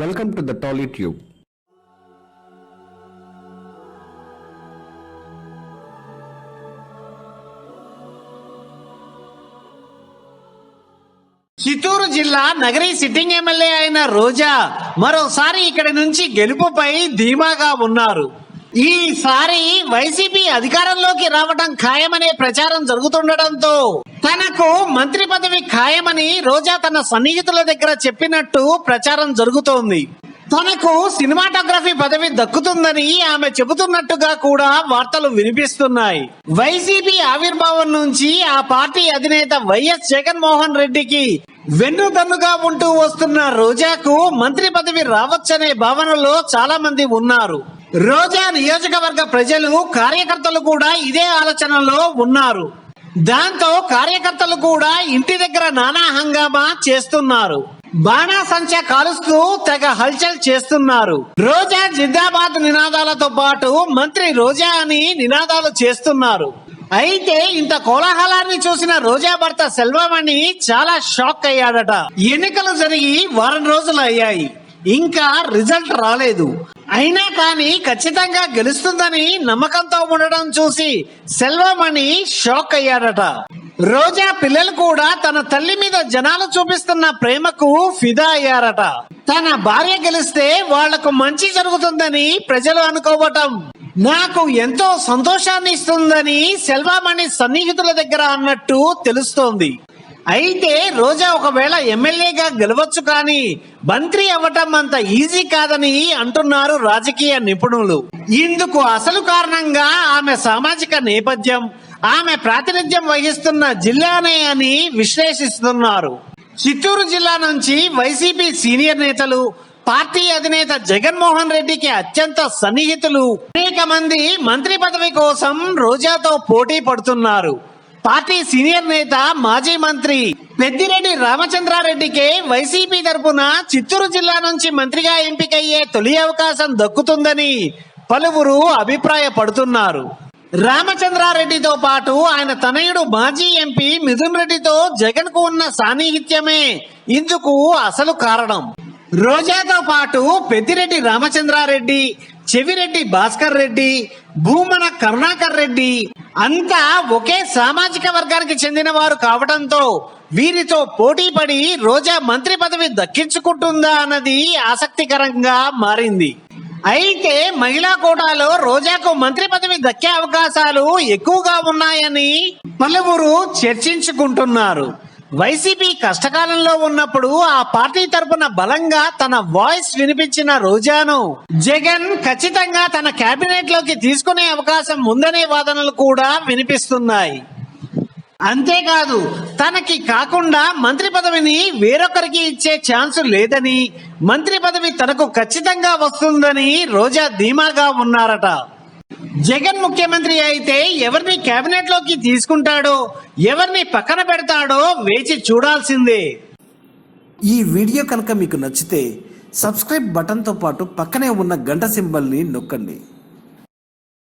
Welcome to the Tolly Tube Chittoor జిల్లా Nagari sitting MLA అయిన రోజా మరోసారి ఇక్కడి నుంచి గెలుపుపై ధీమాగా ఉన్నారు. ఈసారి వైసీపీ అధికారంలోకి రావడం ఖాయమనే ప్రచారం జరుగుతుండటంతో తనకు మంత్రి పదవి ఖాయమని రోజా తన సన్నిహితుల దగ్గర చెప్పినట్టు ప్రచారం జరుగుతోంది. తనకు సినిమాటోగ్రఫీ పదవి దక్కుతుందని ఆమె చెబుతున్నట్టుగా కూడా వార్తలు వినిపిస్తున్నాయి. వైసీపీ ఆవిర్భావం నుంచి ఆ పార్టీ అధినేత వైఎస్ జగన్మోహన్ రెడ్డికి వెన్నుదన్నుగా ఉంటూ వస్తున్న రోజాకు మంత్రి పదవి రావచ్చనే భావనలో చాలా మంది ఉన్నారు. రోజా నియోజకవర్గ ప్రజలు కార్యకర్తలు కూడా ఇదే ఆలోచనలో ఉన్నారు. దాంతో కార్యకర్తలు కూడా ఇంటి దగ్గర నానా హంగామా చేస్తున్నారు. బాణాసంచ కాలుస్తూ తెగ హల్చల్ చేస్తున్నారు. రోజా జిందాబాద్ నినాదాలతో పాటు మంత్రి రోజా అని నినాదాలు చేస్తున్నారు. అయితే ఇంత కోలాహలాన్ని చూసిన రోజా భర్త సెల్వమణి చాలా షాక్ అయ్యాడట. ఎన్నికలు జరిగి వారం రోజులు అయ్యాయి. ఇంకా రిజల్ట్ రాలేదు. అయినా కానీ ఖచ్చితంగా గెలుస్తుందని నమ్మకంతో ఉండడం చూసి సెల్వమణి షాక్ అయ్యాడట. రోజా పిల్లలు కూడా తన తల్లి మీద జనాలు చూపిస్తున్న ప్రేమకు ఫిదా అయ్యారట. తన భార్య గెలిస్తే వాళ్ళకు మంచి జరుగుతుందని ప్రజలు అనుకోవటం. నాకు ఎంతో సంతోషాన్ని ఇస్తుందని సెల్వామణి సన్నిహితుల దగ్గర అన్నట్టు తెలుస్తోంది. అయితే రోజా ఒకవేళ ఎమ్మెల్యేగా గెలవచ్చు కానీ మంత్రి అవ్వటం అంత ఈజీ కాదని అంటున్నారు రాజకీయ నిపుణులు. ఇందుకు అసలు కారణంగా ఆమె సామాజిక నేపథ్యం ఆమె ప్రాతినిధ్యం వహిస్తున్న జిల్లానే అని విశ్లేషిస్తున్నారు. చిత్తూరు జిల్లా నుంచి వైసీపీ సీనియర్ నేతలు పార్టీ అధినేత జగన్మోహన్ రెడ్డికి అత్యంత సన్నిహితులు. అనేక మంది మంత్రి పదవి కోసం రోజాతో పోటీ పడుతున్నారు. పార్టీ సీనియర్ నేత మాజీ మంత్రి పెద్దిరెడ్డి రామచంద్రారెడ్డికే వైసీపీ తరపున చిత్తూరు జిల్లా నుంచి మంత్రిగా ఎంపికయ్యే తొలి అవకాశం దక్కుతుందని పలువురు అభిప్రాయపడుతున్నారు. రామచంద్రారెడ్డితో పాటు ఆయన తనయుడు మాజీ ఎంపీ మిథున్ రెడ్డితో జగన్కు ఉన్న సాన్నిహిత్యమే ఇందుకు అసలు కారణం. రోజాతో పాటు పెద్దిరెడ్డి రామచంద్రారెడ్డి చెవిరెడ్డి భాస్కర్ రెడ్డి భూమన కరుణాకర్ రెడ్డి అంతా ఒకే సామాజిక వర్గానికి చెందిన వారు కావడంతో వీరితో పోటీ పడి రోజా మంత్రి పదవి దక్కించుకుంటుందా అన్నది ఆసక్తికరంగా మారింది. అయితే మహిళా కోటాలో రోజాకు మంత్రి పదవి దక్కే అవకాశాలు ఎక్కువగా ఉన్నాయని పలువురు చర్చించుకుంటున్నారు. వైసీపీ కష్టకాలంలో ఉన్నప్పుడు ఆ పార్టీ తరపున బలంగా తన వాయిస్ వినిపించిన రోజాను. జగన్ ఖచ్చితంగా తన కేబినెట్లోకి తీసుకునే అవకాశం ఉందనే వాదనలు కూడా వినిపిస్తున్నాయి. అంతేకాదు తనకి కాకుండా మంత్రి పదవిని వేరొకరికి ఇచ్చే ఛాన్స్ లేదని మంత్రి పదవి తనకు ఖచ్చితంగా వస్తుందని రోజా ధీమాగా ఉన్నారట. జగన్ ముఖ్యమంత్రి అయితే ఎవరిని కేబినెట్లోకి తీసుకుంటాడో ఎవరిని పక్కన పెడతాడో వేచి చూడాల్సిందే. ఈ వీడియో కనుక మీకు నచ్చితే సబ్స్క్రైబ్ బటన్తో పాటు పక్కనే ఉన్న గంట సింబల్ని నొక్కండి.